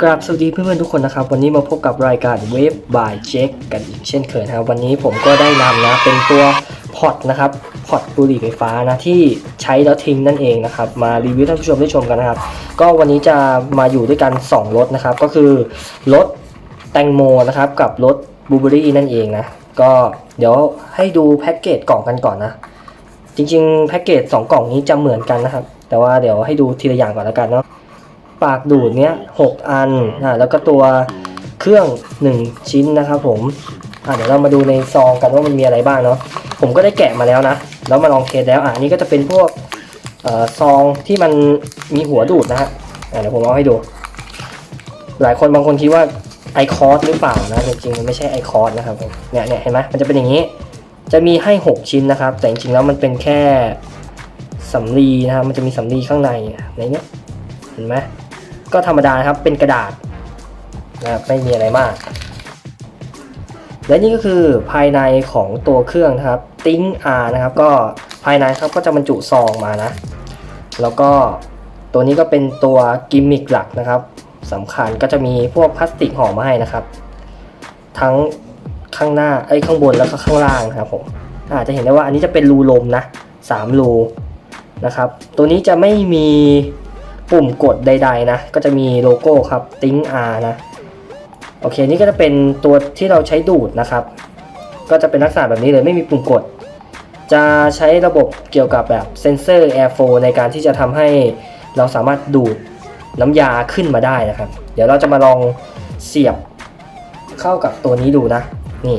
กราบสวัสดีเพื่อนๆทุกคนนะครับ วันนี้มาพบกับรายการ Wave by Jack กันอีกเช่นเคยนะครับ วันนี้ผมก็ได้นำนะเป็นตัวพอตนะครับพอตบุหรี่ไฟฟ้านะที่ใช้แล้วทิ้งนั่นเองนะครับ มารีวิวท่านผู้ชมได้ชมกันนะครับ ก็วันนี้จะมาอยู่ด้วยกัน 2รถนะครับ ก็คือรถแตงโมนะครับกับรถบูเบอรี่นั่นเองนะก็เดี๋ยวให้ดูแพ็กเกจกล่องกันก่อนนะ จริงๆแพ็กเกจ2กล่องนี้จะเหมือนกันนะครับ แต่ว่าเดี๋ยวให้ดูทีละอย่างก่อนแล้วกันเนาะ ปากดูดเนี้ยหกอันอ่าแล้วก็ตัวเครื่อง 1 ชิ้นนะครับผมอ่าเดี๋ยวเรามาดูในซองกันว่ามันมีอะไรบ้างเนาะผมก็ได้แกะมาแล้วนะแล้วมาลองเทสแล้วอ่านี่ก็จะเป็นพวกอ่อซองที่มันมีหัวดูดนะฮะอ่าเดี๋ยวผมเอาให้ดู หลายคนบางคนคิดว่าไอคอร์สหรือเปล่านะจริงๆมันไม่ใช่ไอคอร์สนะครับผมเนี่ยเนี่ยเห็นไหมมันจะเป็นอย่างนี้ จะมีให้ 6 ชิ้นนะครับ แต่จริงๆแล้วมันเป็นแค่สำลีนะครับมันจะมีสำลีข้างในในเนี้ยเห็นไหม ก็ธรรมดาครับเป็นกระดาษนะครับไม่มีอะไรมาก และนี่ก็คือภายในของตัวเครื่องนะครับติ้ง R นะครับ ก็ภายในครับก็จะบรรจุซองมานะ แล้วก็ตัวนี้ก็เป็นตัวกิมมิคหลักนะครับสำคัญก็จะมีพวกพลาสติกห่อมาให้นะครับ ทั้งข้างหน้าไอ้ข้างบนแล้วก็ข้างล่างนะครับผมอาจจะเห็นได้ว่าอันนี้จะเป็นรูลมนะสามรูนะครับ ตัวนี้จะไม่มี ปุ่มกดใด ๆ นะ ก็จะมีโลโก้ครับ Think R นะ โอเค นี่ก็จะเป็นตัวที่เราใช้ดูดนะครับ ก็จะเป็นลักษณะแบบนี้เลยไม่มีปุ่มกด จะใช้ระบบเกี่ยวกับแบบเซนเซอร์ Airflow ในการที่จะทำให้เราสามารถดูดน้ำยาขึ้นมาได้นะครับ เดี๋ยวเราจะมาลองเสียบเข้ากับตัวนี้ดูนะ นี่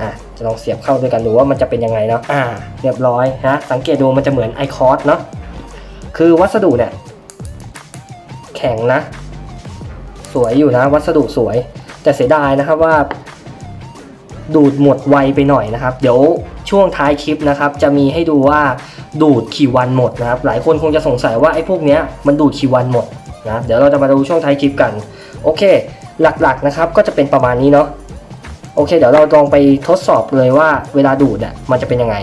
อะ จะลองเสียบเข้าด้วยกันดูว่ามันจะเป็นยังไงเนาะ อ่า เรียบร้อยฮะ สังเกตดูมันจะเหมือนไอคอร์สเนาะ คือวัสดุเนี่ย ข็งนะ สวยอยู่นะ วัสดุสวย แต่เสียดายนะครับว่า ดูดหมดไวไปหน่อยนะครับ เดี๋ยวช่วงท้ายคลิปนะครับ จะมีให้ดูว่าดูดกี่วันหมดนะครับ หลายคนคงจะสงสัยว่าไอ้พวกเนี้ยมันดูดกี่วันหมดนะเดี๋ยวเราจะมาดูช่วงท้ายคลิปกัน โอเค หลักๆนะครับ ก็จะเป็นประมาณนี้เนาะโอเค เดี๋ยวเราลองไปทดสอบเลยว่าเวลาดูดเนี่ยมันจะเป็นยังไง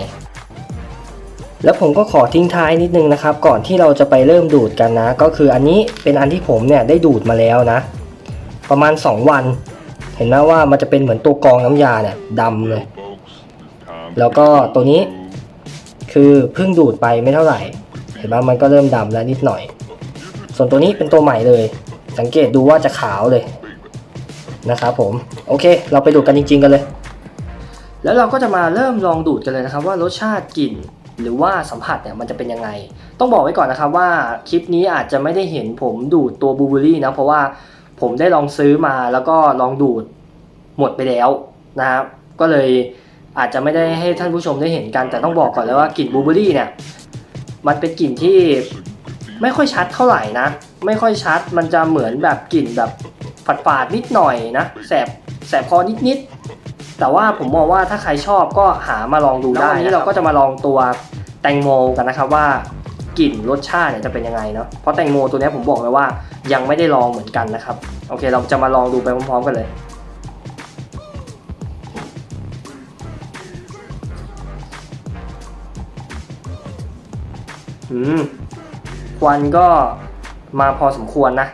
แล้วผมก็ขอทิ้งท้ายนิดนึงนะครับ ก่อนที่เราจะไปเริ่มดูดกันนะ ก็คืออันนี้เป็นอันที่ผมเนี่ยได้ดูดมาแล้วนะ ประมาณ 2 วัน เห็นไหมว่ามันจะเป็นเหมือนตัวกรองน้ำยาเนี่ยดำเลย แล้วก็ตัวนี้คือเพิ่งดูดไปไม่เท่าไหร่ เห็นไหมมันก็เริ่มดำแล้วนิดหน่อย ส่วนตัวนี้เป็นตัวใหม่เลย สังเกตดูว่าจะขาวเลยนะครับผม โอเค เราไปดูดกันจริง ๆ กันเลย แล้วเราก็จะมาเริ่มลองดูดกันเลยนะครับว่ารสชาติกลิ่น หรือว่าสัมผัสเนี่ยมันจะเป็นยังไง ต้องบอกไว้ก่อนนะครับว่าคลิปนี้อาจจะไม่ได้เห็นผมดูดตัวบูเบอรี่นะเพราะว่าผมได้ลองซื้อมาแล้วก็ลองดูดหมดไปแล้วนะครับก็เลยอาจจะไม่ได้ให้ท่านผู้ชมได้เห็นกัน แต่ต้องบอกก่อนเลยว่ากลิ่นบูเบอรี่เนี่ยมันเป็นกลิ่นที่ไม่ค่อยชัดเท่าไหร่นะ ไม่ค่อยชัดมันจะเหมือนแบบกลิ่นแบบฝาดๆนิดหน่อยนะแสบแสบคอนิดๆ แต่ว่าผมมองว่าถ้าใครชอบก็หามาลองดูได้วันนี้เราก็จะมาลองตัวแตงโมกันนะครับว่ากลิ่นรสชาติเนี่ยจะเป็นยังไงเนาะเพราะแตงโมตัวนี้ผมบอกเลยว่ายังไม่ได้ลองเหมือนกันนะครับ โอเคเราจะมาลองดูไปพร้อมๆกันเลยอืมควันก็มาพอสมควรนะ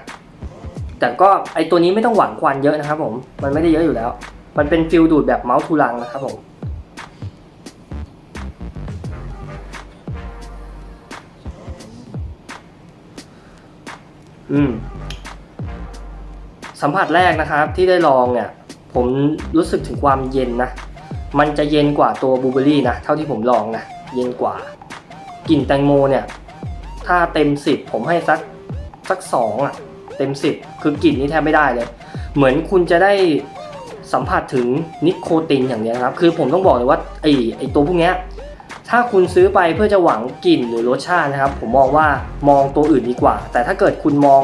แต่ก็ไอตัวนี้ไม่ต้องหวังควันเยอะนะครับผมมันไม่ได้เยอะอยู่แล้ว มันเป็นฟิลดูดแบบเมาส์ทูลังนะครับผมอืมสัมผัสแรกนะครับที่ได้ลองเนี่ย ผมรู้สึกถึงความเย็นนะ มันจะเย็นกว่าตัวบูเบอรี่นะ เท่าที่ผมลองนะ เย็นกว่ากลิ่นแตงโมเนี่ย ถ้าเต็มสิบผมให้สักสักสองอะ เต็มสิบคือกลิ่นนี้แทบไม่ได้เลย เหมือนคุณจะได้ สัมผัสถึงนิโคตินอย่างเนี้ยนะครับ คือผมต้องบอกเลยว่าไอไอตัวพวกเนี้ยถ้าคุณซื้อไปเพื่อจะหวังกลิ่นหรือรสชาตินะครับ ผมมองว่ามองตัวอื่นดีกว่า แต่ถ้าเกิดคุณมอง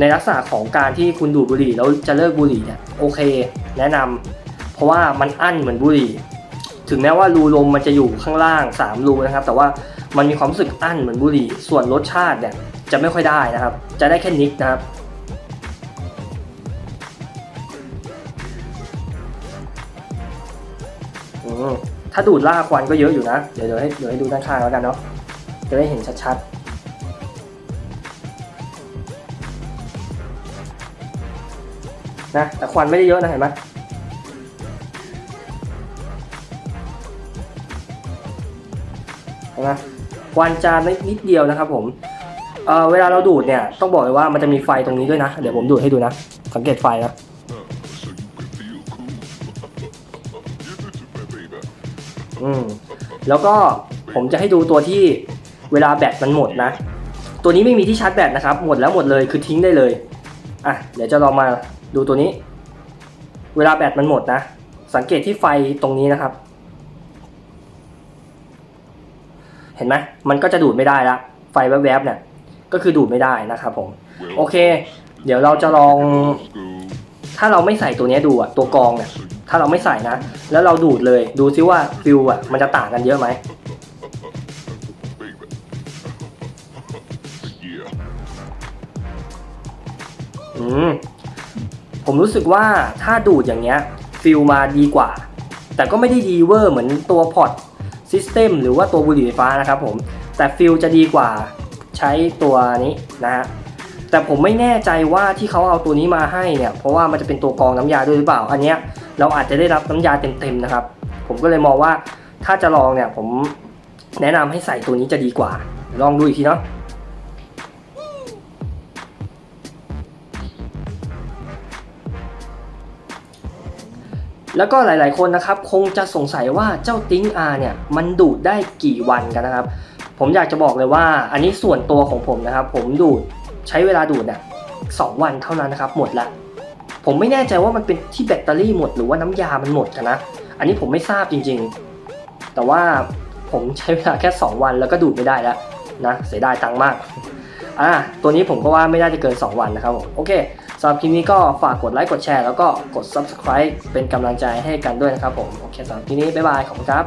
ในลักษณะของการที่คุณดูดบุหรี่แล้วจะเลิกบุหรี่เนี่ยโอเค แนะนำเพราะว่ามันอั้นเหมือนบุหรี่ ถึงแม้ว่ารูลมมันจะอยู่ข้างล่าง 3 รูนะครับ แต่ว่ามันมีความรู้สึกอั้นเหมือนบุหรี่ ส่วนรสชาติเนี่ยจะไม่ค่อยได้นะครับ จะได้แค่นิดนะครับ ถ้าดูดล่าควันก็เยอะอยู่นะ เดี๋ยวเดี๋ยวให้เดี๋ยวให้ดูด้านข้างแล้วกันเนาะ จะได้เห็นชัดๆ นะ แต่ควันไม่ได้เยอะนะเห็นไหมเห็นไหมควันจะนิดนิดเดียวนะครับผมเอ่อเวลาเราดูดเนี่ย ต้องบอกเลยว่ามันจะมีไฟตรงนี้ด้วยนะ เดี๋ยวผมดูดให้ดูนะ สังเกตไฟนะ อืมแล้วก็ผมจะให้ดูตัวที่เวลาแบตมันหมดนะ ตัวนี้ไม่มีที่ชาร์จแบตนะครับ หมดแล้วหมดเลยคือทิ้งได้เลย อะ เดี๋ยวจะลองมาดูตัวนี้ เวลาแบตมันหมดนะ สังเกตที่ไฟตรงนี้นะครับ เห็นไหมมันก็จะดูดไม่ได้ละ ไฟแวบๆเนี่ย ก็คือดูดไม่ได้นะครับผม โอเค เดี๋ยวเราจะลอง ถ้าเราไม่ใส่ตัวนี้ดูอะตัวกองเนี่ย ถ้าเราไม่ใส่นะ แล้วเราดูดเลย ดูซิว่าฟิลอะมันจะต่างกันเยอะไหม อืม ผมรู้สึกว่าถ้าดูดอย่างเงี้ย ฟิลมาดีกว่า แต่ก็ไม่ได้ดีเวอร์เหมือนตัวพอตซิสเต็มหรือว่าตัวบุหรี่ไฟฟ้านะครับผม แต่ฟิลจะดีกว่าใช้ตัวนี้นะฮะแต่ผมไม่แน่ใจว่าที่เขาเอาตัวนี้มาให้เนี่ย เพราะว่ามันจะเป็นตัวกรองน้ำยาด้วยหรือเปล่า อันเนี้ย เราอาจจะได้รับน้ำยาเต็มๆนะครับ ผมก็เลยมองว่าถ้าจะลองเนี่ยผมแนะนำให้ใส่ตัวนี้จะดีกว่า ลองดูอีกทีเนาะแล้วก็หลายๆคนนะครับคงจะสงสัยว่าเจ้าติ้งอาเนี่ยมันดูดได้กี่วันกันนะครับ ผมอยากจะบอกเลยว่าอันนี้ส่วนตัวของผมนะครับ ผมดูดใช้เวลาดูดเนี่ยสองวันเท่านั้นนะครับ หมดละ ผมไม่แน่ใจว่ามันเป็นที่แบตเตอรี่หมดหรือว่าน้ำยามันหมดกันนะ อันนี้ผมไม่ทราบจริงๆ แต่ว่าผมใช้เวลาแค่ 2 วันแล้วก็ดูดไม่ได้แล้วนะเสียดายตังค์มาก อะตัวนี้ผมก็ว่าไม่น่าจะเกิน 2 วันนะครับผมโอเคสำหรับคลิปนี้ก็ฝากกดไลค์กดแชร์แล้วก็กด subscribe เป็นกำลังใจให้กันด้วยนะครับผมโอเคสำหรับคลิปนี้บ๊ายบายขอบคุณครับ